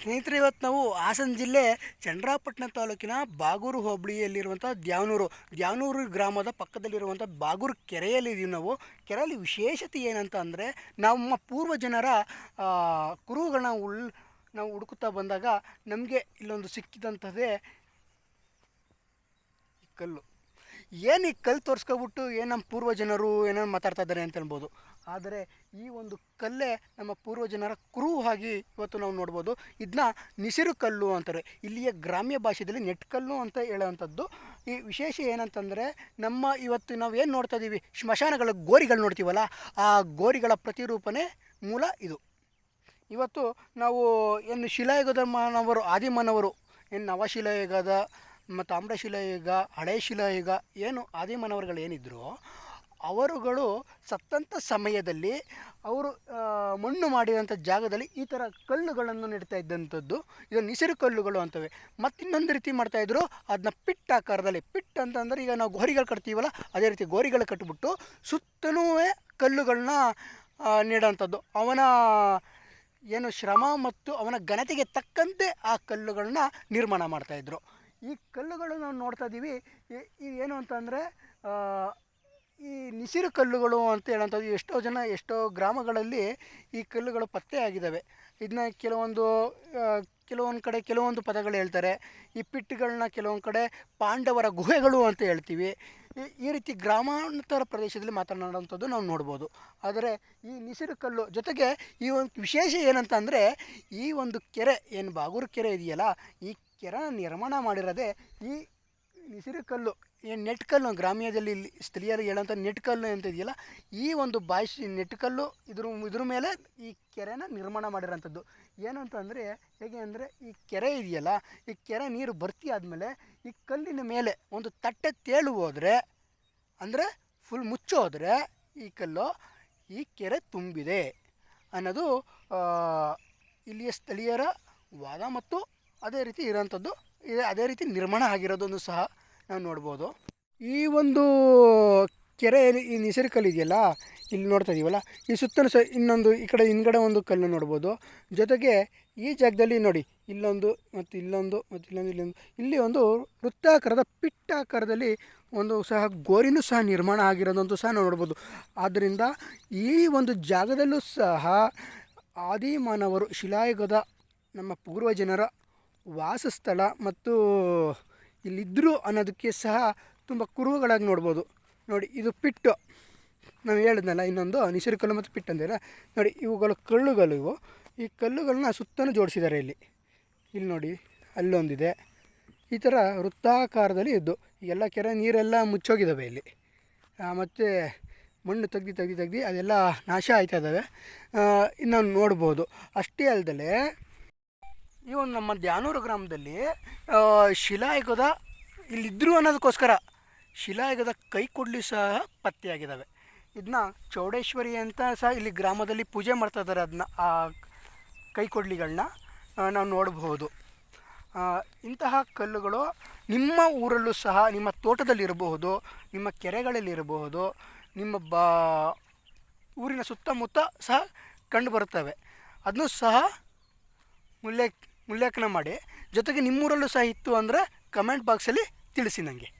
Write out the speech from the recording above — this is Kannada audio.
ಸ್ನೇಹಿತರೆ, ಇವತ್ತು ನಾವು ಹಾಸನ ಜಿಲ್ಲೆ ಚಂದ್ರಾಪಟ್ಟಣ ತಾಲೂಕಿನ ಬಾಗೂರು ಹೋಬಳಿಯಲ್ಲಿರುವಂಥ ದ್ಯಾವನೂರು. ದ್ಯಾವನೂರು ಗ್ರಾಮದ ಪಕ್ಕದಲ್ಲಿರುವಂಥ ಬಾಗೂರು ಕೆರೆಯಲ್ಲಿದ್ದೀವಿ ನಾವು. ಕೆರೆಯಲ್ಲಿ ವಿಶೇಷತೆ ಏನಂತ ಅಂದರೆ, ನಮ್ಮ ಪೂರ್ವ ಜನರ ಕುರುಗಳನ್ನ ಉಳ್, ನಾವು ಹುಡುಕುತ್ತಾ ಬಂದಾಗ ನಮಗೆ ಇಲ್ಲೊಂದು ಸಿಕ್ಕಿದಂಥದ್ದೇ ಕಲ್ಲು. ಏನು ಈ ಕಲ್ಲು ತೋರಿಸ್ಕೊಬಿಟ್ಟು, ಏನು ನಮ್ಮ ಪೂರ್ವಜನರು ಏನೋ ಮಾತಾಡ್ತಾ ಇದ್ದಾರೆ ಅಂತ ಅನ್ಬೋದು? ಆದರೆ ಈ ಒಂದು ಕಲ್ಲೇ ನಮ್ಮ ಪೂರ್ವಜನರ ಕ್ರೂ ಆಗಿ ಇವತ್ತು ನಾವು ನೋಡ್ಬೋದು. ಇದನ್ನ ನಿಸಿರು ಕಲ್ಲು ಅಂತಾರೆ. ಇಲ್ಲಿಯ ಗ್ರಾಮ್ಯ ಭಾಷೆಯಲ್ಲಿ ನೆಟ್ಕಲ್ಲು ಅಂತ ಹೇಳೋವಂಥದ್ದು. ಈ ವಿಶೇಷ ಏನಂತಂದರೆ ನಮ್ಮ ಇವತ್ತು ನಾವು ಏನು ನೋಡ್ತಾ ಇದ್ದೀವಿ ಸ್ಮಶಾನಗಳ ಗೋರಿಗಳು ನೋಡ್ತೀವಲ್ಲ? ಆ ಗೋರಿಗಳ ಪ್ರತಿರೂಪನೇ ಮೂಲ ಇದು. ಇವತ್ತು ನಾವು ಏನು ಶಿಲಾಯುಗದ ಮಾನವರು ಆದಿಮಾನವರು ಏನು ನವಶಿಲಾಯುಗದ ಮತ್ತು ಆಮ್ರಶಿಲಾಯುಗ ಹಳೆ ಶಿಲಾಯುಗ ಏನು ಆದಿಮಾನವರುಗಳು ಏನಿದ್ರು ಅವರುಗಳು ಸತ್ತಂಥ ಸಮಯದಲ್ಲಿ ಅವರು ಮಣ್ಣು ಮಾಡಿದಂಥ ಜಾಗದಲ್ಲಿ ಈ ಥರ ಕಲ್ಲುಗಳನ್ನು ನೆಡ್ತಾ ಇದ್ದಂಥದ್ದು ಇದು ನಿಸಿರು ಕಲ್ಲುಗಳು ಅಂತವೆ. ಮತ್ತು ಇನ್ನೊಂದು ರೀತಿ ಮಾಡ್ತಾಯಿದ್ರು ಅದನ್ನ ಪಿಟ್ ಆಕಾರದಲ್ಲಿ. ಪಿಟ್ ಅಂತಂದರೆ ಈಗ ನಾವು ಗೋರಿಗಳು ಕಟ್ತೀವಲ್ಲ, ಅದೇ ರೀತಿ ಗೋರಿಗಳು ಕಟ್ಬಿಟ್ಟು ಸುತ್ತಲೂ ಕಲ್ಲುಗಳನ್ನ ನೀಡೋಂಥದ್ದು ಅವನ, ಏನು ಶ್ರಮ ಮತ್ತು ಅವನ ಘನತೆಗೆ ತಕ್ಕಂತೆ ಆ ಕಲ್ಲುಗಳನ್ನ ನಿರ್ಮಾಣ ಮಾಡ್ತಾಯಿದ್ರು ಈ ಕಲ್ಲುಗಳು ನಾವು ನೋಡ್ತಾ ಇದ್ದೀವಿ ಏನು ಅಂತಂದರೆ ಈ ನಿಸಿರು ಕಲ್ಲುಗಳು ಅಂತ ಹೇಳೋಂಥದ್ದು ಎಷ್ಟೋ ಜನ, ಎಷ್ಟೋ ಗ್ರಾಮಗಳಲ್ಲಿ ಈ ಕಲ್ಲುಗಳು ಪತ್ತೆ ಆಗಿದ್ದಾವೆ. ಇದನ್ನ ಕೆಲವೊಂದು ಕೆಲವೊಂದು ಕಡೆ ಕೆಲವೊಂದು ಪದಗಳು ಹೇಳ್ತಾರೆ. ಈ ಪಿಟ್ಟುಗಳನ್ನ ಕೆಲವೊಂದು ಕಡೆ ಪಾಂಡವರ ಗುಹೆಗಳು ಅಂತ ಹೇಳ್ತೀವಿ. ಈ- ರೀತಿ ಗ್ರಾಮಾಂತರ ಪ್ರದೇಶದಲ್ಲಿ ಮಾತನಾಡುವಂಥದ್ದು ನಾವು ನೋಡ್ಬೋದು. ಆದರೆ ಈ ನಿಸಿರು ಕಲ್ಲು ಜೊತೆಗೆ ಈ ಒಂದು ವಿಶೇಷ ಏನಂತ ಅಂದರೆ ಈ ಒಂದು ಕೆರೆ, ಏನು ಬಾಗೂರು ಕೆರೆ ಇದೆಯಲ್ಲ, ಈ ಕೆರೆ ನಿರ್ಮಾಣ ಮಾಡಿರೋದೇ ಈ ನಿಸಿರು ಕಲ್ಲು ಏನು ನೆಟ್ಕಲ್ಲು ಗ್ರಾಮ್ಯದಲ್ಲಿ ಇಲ್ಲಿ ಸ್ಥಳೀಯರು ಹೇಳೋಂಥ ನೆಟ್ಕಲ್ಲು ಅಂತ ಇದೆಯಲ್ಲ, ಈ ಒಂದು ಭಾಷೆ ನೆಟ್ಕಲ್ಲು ಇದ್ರ ಇದ್ರ ಮೇಲೆ ಈ ಕೆರೆನ ನಿರ್ಮಾಣ ಮಾಡಿರೋಂಥದ್ದು. ಏನು ಅಂತಂದರೆ ಹೇಗೆ ಅಂದರೆ, ಈ ಕೆರೆ ಇದೆಯಲ್ಲ, ಈ ಕೆರೆ ನೀರು ಭರ್ತಿ ಆದಮೇಲೆ ಈ ಕಲ್ಲಿನ ಮೇಲೆ ಒಂದು ತಟ್ಟೆ ತೇಲು ಹೋದರೆ ಅಂದರೆ ಫುಲ್ ಮುಚ್ಚೋದ್ರೆ ಈ ಕಲ್ಲು ಈ ಕೆರೆ ತುಂಬಿದೆ ಅನ್ನೋದು ಇಲ್ಲಿಯ ಸ್ಥಳೀಯರ ವಾದ ಮತ್ತು ಅದೇ ರೀತಿ ಇರೋಂಥದ್ದು ಇದೆ. ಅದೇ ರೀತಿ ನಿರ್ಮಾಣ ಆಗಿರೋದನ್ನು ಸಹ ನಾವು ನೋಡ್ಬೋದು. ಈ ಒಂದು ಕೆರೆ ಈ ನಿಸರು ಕಲ್ಲು ಇದೆಯಲ್ಲ, ಇಲ್ಲಿ ನೋಡ್ತಾ ಇದೀವಲ್ಲ, ಈ ಸುತ್ತಲೂ ಸಹ ಇನ್ನೊಂದು ಈ ಕಡೆ ಹಿಂದ್ಗಡೆ ಒಂದು ಕಲ್ಲು ನೋಡ್ಬೋದು. ಜೊತೆಗೆ ಈ ಜಾಗದಲ್ಲಿ ನೋಡಿ, ಇಲ್ಲೊಂದು ಮತ್ತು ಇಲ್ಲೊಂದು ಮತ್ತು ಇಲ್ಲೊಂದು ಇಲ್ಲೊಂದು. ಇಲ್ಲಿ ಒಂದು ವೃತ್ತಾಕಾರದ ಪಿಟ್ಟಾಕಾರದಲ್ಲಿ ಒಂದು ಸಹ ಗೋರಿನೂ ಸಹ ನಿರ್ಮಾಣ ಆಗಿರೋದಂತೂ ಸಹ ನಾವು ನೋಡ್ಬೋದು. ಆದ್ದರಿಂದ ಈ ಒಂದು ಜಾಗದಲ್ಲೂ ಸಹ ಆದಿಮಾನವರು ಶಿಲಾಯುಗದ ನಮ್ಮ ಪೂರ್ವಜನರ ವಾಸಸ್ಥಳ ಮತ್ತು ಇಲ್ಲಿದ್ದರು ಅನ್ನೋದಕ್ಕೆ ಸಹ ತುಂಬ ಕುರುಹುಗಳಾಗಿ ನೋಡ್ಬೋದು. ನೋಡಿ, ಇದು ಪಿಟ್ಟು. ನಾವು ಹೇಳಿದ್ನಲ್ಲ, ಇನ್ನೊಂದು ನಿಸಿರು ಕಲ್ಲು ಮತ್ತು ಪಿಟ್ಟು ಅಂದಿಲ್ಲ ನೋಡಿ, ಇವುಗಳು ಕಲ್ಲುಗಳು ಇವು. ಈ ಕಲ್ಲುಗಳನ್ನ ಸುತ್ತಲೂ ಜೋಡಿಸಿದ್ದಾರೆ ಇಲ್ಲಿ. ಇಲ್ಲಿ ನೋಡಿ, ಅಲ್ಲೊಂದಿದೆ. ಈ ಥರ ವೃತ್ತಾಕಾರದಲ್ಲಿ ಇದ್ದು ಎಲ್ಲ ಕೆರೆ ನೀರೆಲ್ಲ ಮುಚ್ಚೋಗಿದ್ದಾವೆ ಇಲ್ಲಿ. ಮತ್ತು ಮಣ್ಣು ತೆಗ್ದು ತೆಗ್ದು ತೆಗ್ದು ಅದೆಲ್ಲ ನಾಶ ಆಯ್ತಾ ಇದ್ದಾವೆ. ನಾವು ನೋಡ್ಬೋದು. ಅಷ್ಟೇ ಅಲ್ಲದೆ ಈ ಒಂದು ನಮ್ಮ ದ್ಯಾನೂರು ಗ್ರಾಮದಲ್ಲಿ ಶಿಲಾಯುಗದ ಇಲ್ಲಿದ್ದರು ಅನ್ನೋದಕ್ಕೋಸ್ಕರ ಶಿಲಾಯುಗದ ಕೈ ಕೊಡ್ಲಿ ಸಹ ಪತ್ತೆಯಾಗಿದ್ದಾವೆ. ಇದನ್ನ ಚೌಡೇಶ್ವರಿ ಅಂತ ಸಹ ಇಲ್ಲಿ ಗ್ರಾಮದಲ್ಲಿ ಪೂಜೆ ಮಾಡ್ತಾ ಇದ್ದಾರೆ ಅದನ್ನ ಆ ಕೈ ಕೊಡ್ಲಿಗಳನ್ನ ನಾವು ನೋಡಬಹುದು. ಇಂತಹ ಕಲ್ಲುಗಳು ನಿಮ್ಮ ಊರಲ್ಲೂ ಸಹ, ನಿಮ್ಮ ತೋಟದಲ್ಲಿರಬಹುದು, ನಿಮ್ಮ ಕೆರೆಗಳಲ್ಲಿರಬಹುದು, ನಿಮ್ಮ ಬಾ, ಊರಿನ ಸುತ್ತಮುತ್ತ ಸಹ ಕಂಡುಬರುತ್ತವೆ ಅದನ್ನು ಸಹ ಉಲ್ಲೇಖ ಉಲ್ಲೇಖನ ಮಾಡಿ. ಜೊತೆಗೆ ನಿಮ್ಮೂರಲ್ಲೂ ಸಹ ಇತ್ತು ಅಂದರೆ ಕಮೆಂಟ್ ಬಾಕ್ಸಲ್ಲಿ ತಿಳಿಸಿ ನನಗೆ